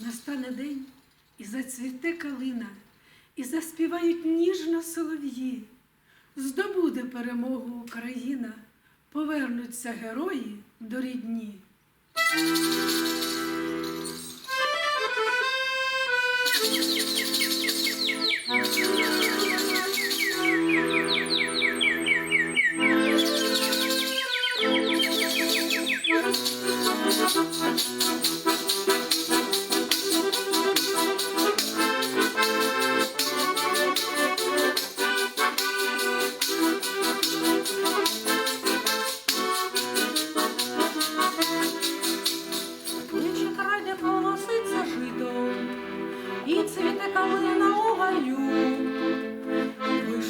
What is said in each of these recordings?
Настане день і зацвіте калина, і заспівають ніжно солов'ї. Здобуде перемогу Україна, повернуться герої до рідні.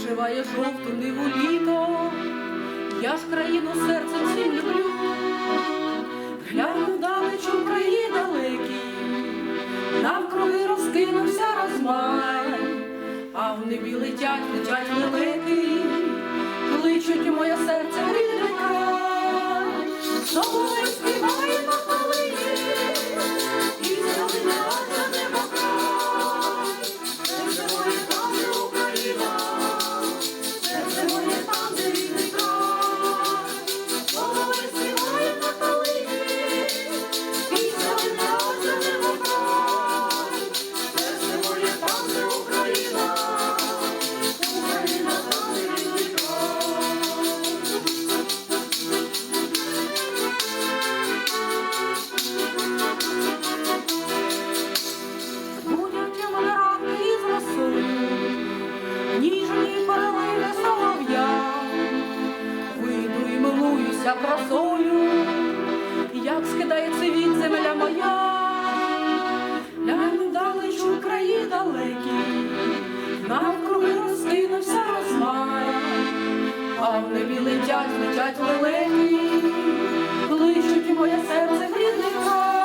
Вишиває жовту ниву літо, я ж країну серцем всім люблю, гляну далечу у краї далекі, навкруги розкинувся розмай, а в небі летять, летять лелеки, за красою, як скидається від земля моя, глянь далеч у краї далекі, навкруги розкинувся розмає, а в небі летять, летять лелеки, кличуть моє серце грідника.